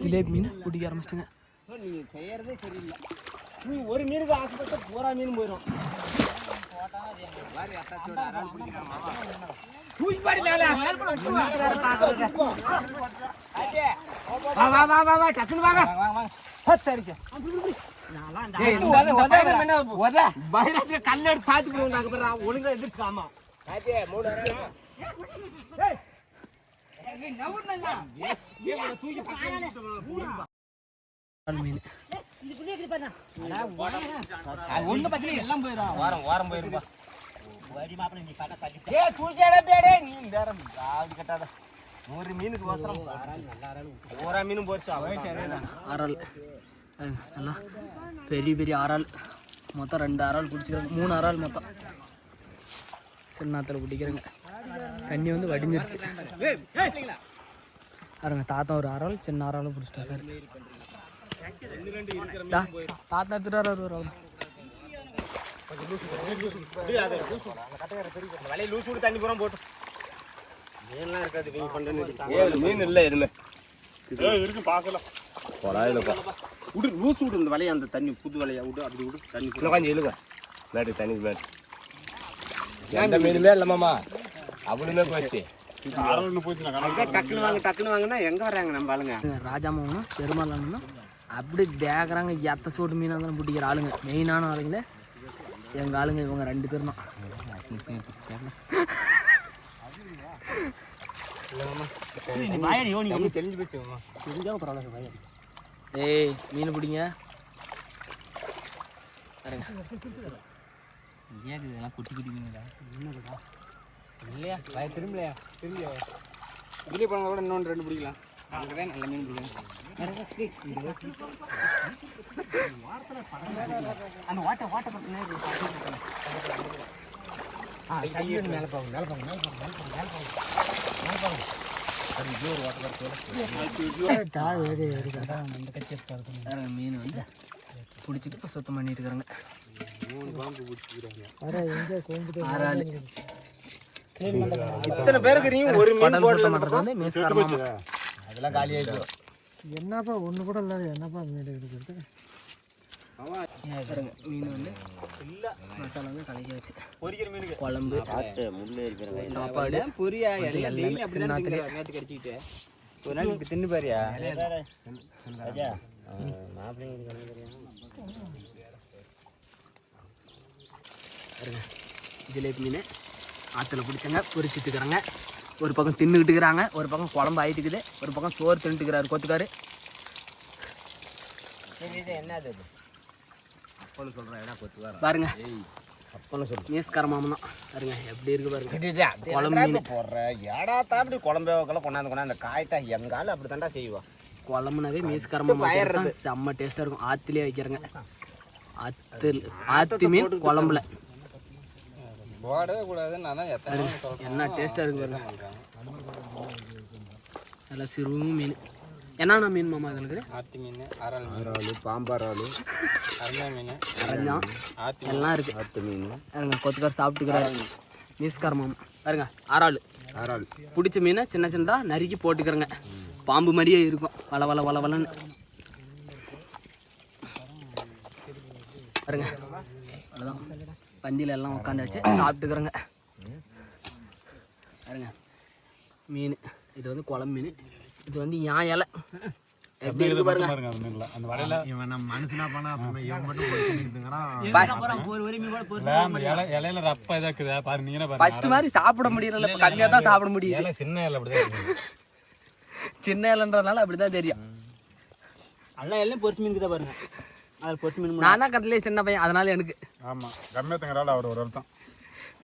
ஜிலேபி மீன் பிடிக்க ஆரம்பிச்சிட்டுங்க நீ செய்யறதே சரியில்லை நீ ஒரு மீனுக்கு ஆசைப்பட்ட பூரா மீன் போயிடும் கல்லெடுத்து வா வா ஒழுங்கா எதிர்க்காமா மூணு மீன். ஒண்ணு பத்தி எல்லாம் போயிடும். வாரம் வாரம் போயிருப்பா. ஏ தூக்கியாடா பேடே நீ நேரம் ஆடி கட்டாத. ஒரு மீனுக்கு ஒரு மீனும் போச்சு ஆறால் நல்லா. பெரிய பெரிய ஆறால் மொத்தம் ரெண்டு ஆறால் பிடிச்சிக்கிறாங்க மூணு ஆறால் மொத்தம். சின்னாத்தில் பிடிக்கிறேங்க தண்ணி வந்து வடிஞ்சிருச்சு. பாருங்க தாத்தா ஒரு அறால் சின்ன அறாலும் பிடிச்சிட்டாரு. தாத்தா எடுத்துட்டு வர ஒரு ஆள் வலையை லூசு விட்டு தண்ணி பூரா போட்டு மீன்லாம் இருக்காது நீங்க பண்றது மீன் இல்லை எதுவுமே இருக்கு பாக்கல விடு லூசு விடு இந்த வலையை அந்த தண்ணி புது வலையை விடு அப்படி விடு தண்ணி பூரா கொஞ்சம் இழுங்க மேட்டு தண்ணி மேட்டு எந்த மீனுமே இல்லைம்மாமா அவளுமே போச்சு. அரவணு போச்சு நான் அங்க டக்குனு வாங்க டக்குனு வாங்கினா எங்க வர்றாங்க நம்ம ஆளுங்க? ராஜா மாமனும் பெருமாளும் அப்படி தேக்குறாங்க எத்த சோட்டு மீனாக இருந்தாலும் பிடிக்கிற ஆளுங்க. மெயினான ஆளுங்களே எங்கள் ஆளுங்க இவங்க ரெண்டு பேரும் தான். தெரிஞ்சு ஏய் மீன் பிடிங்க. பாருங்க. இதெல்லாம் குட்டி குட்டி மீனுடா இல்லையா? வய திரும்பலையா? திரும்பலையா வெளியே போனா கூட இன்னொன்று ரெண்டு பிடிக்கலாம். அதுக்குதான் நல்ல மீன் பிடிக்கும் அந்த வாட்டை வாட்டை பக்கம் ஆ கையோடு மேலே போகும் மேலே போகும் மேலே போகும் மேலே போகும் மேலே போகும் மேலே போகும் மீன் வந்து பிடிச்சிட்டு இப்போ சுத்தம் பண்ணிட்டு இருக்கிறாங்க. இத்தனை பேருக்கு நீ ஒரு மீன் வந்து மேஸ்கார மாமா அதெல்லாம் காலி ஆயிடுச்சு. என்னப்பா ஒன்று கூட இல்லாத என்னப்பா மீன் எடுக்கிறது மீன் வந்து மசாலா வந்து கலக்கியாச்சு. பொரிக்கிற மீனுக்கு. குழம்பு சாப்பாடு பொரியா எல்லாமே சின்னாத்திலே. நேற்று கடிச்சிக்கிட்டு. ஒரு நாள் இப்படி தின்னு பாரியா? பாருங்க ஜிலேபி மீன். ஆற்றுல பிடிச்சங்க பொரிச்சிட்டு இருக்கிறாங்க ஒரு பக்கம் தின்னுக்கிட்டு இருக்கிறாங்க ஒரு பக்கம் குழம்பு ஆயிட்டு இருக்குது ஒரு பக்கம் சோறு தின்னுட்டு இருக்கிறாரு கொத்துக்காரு. என்னது அப்பன்னு ஏன்னா பாருங்க. அப்பன்னு மீஸ்கார மாமன் தான் பாருங்க எப்படி இருக்கு பாருங்க. குழம்பு. போடுற? ஏடா தாப்படி குழம்பே கொண்டாந்து கொண்டாந்து. அந்த காய்த்தா எங்கால அப்படி தாண்டா செய்வா. குழம்புனாவே மீஸ்கார மாமா பயறது. வைக்கிறது செம்ம டேஸ்டா இருக்கும். ஆத்துலயே வைக்கிறங்க. ஆத்து மீன் குழம்புல. போடவே கூடாது நான் தான் எத்தனை என்ன டேஸ்டா இருக்கு பாருங்க. நல்லா சிறு மீன். என்னென்ன மீன் மாமா இது இருக்குது ஆத்தி மீன் அரல் மீன். பாம்பாராலு அரண்யா மீன். அரஞ்சா ஆத்தி எல்லாம் இருக்கு. ஆத்து மீன். பாருங்க கொத்துக்கார் சாப்பிட்டுக்கிறாரு மீஸ்கார மாமா. பாருங்க ஆறாள் அரல் பிடிச்ச மீனை சின்ன சின்னதா நறுக்கி போட்டுக்கிறேங்க. பாம்பு மாதிரியே இருக்கும். வள வள வள வளன்னு. பாருங்க. அவ்வளோதான் பந்தியில எல்லாம் உட்காந்தாச்சு. சாப்பிட்டுக்கிறேங்க. பாருங்க. மீன். இது வந்து குழம்பு மீன். இது வந்து யான் இலை. எப்படி இருக்கு பாருங்க. பாருங்க அது மீன்ல. அந்த வலையில இவன் நம்ம மனுஷனா பண்ணா இவன் மட்டும் போயிட்டுங்கிறான் இல்ல, அந்த இலை இலையில ரப்ப இதாக்குதா பாரு நீங்க பாரு ஃபர்ஸ்ட் மாதிரி சாப்பிட முடியல இப்ப கம்மியா தான் சாப்பிட முடியுது. இலை சின்ன இலை அப்படிதான். சின்ன இலைன்றதுனால அப்படிதான் தெரியும். எல்லாம் மீனுக்கு தான் பாருங்க. நான் தான் கட்டிலே சின்ன பையன் அதனால எனக்கு. ஆமா கம்மியத்தங்கரால அவர் ஒரு அர்த்தம்.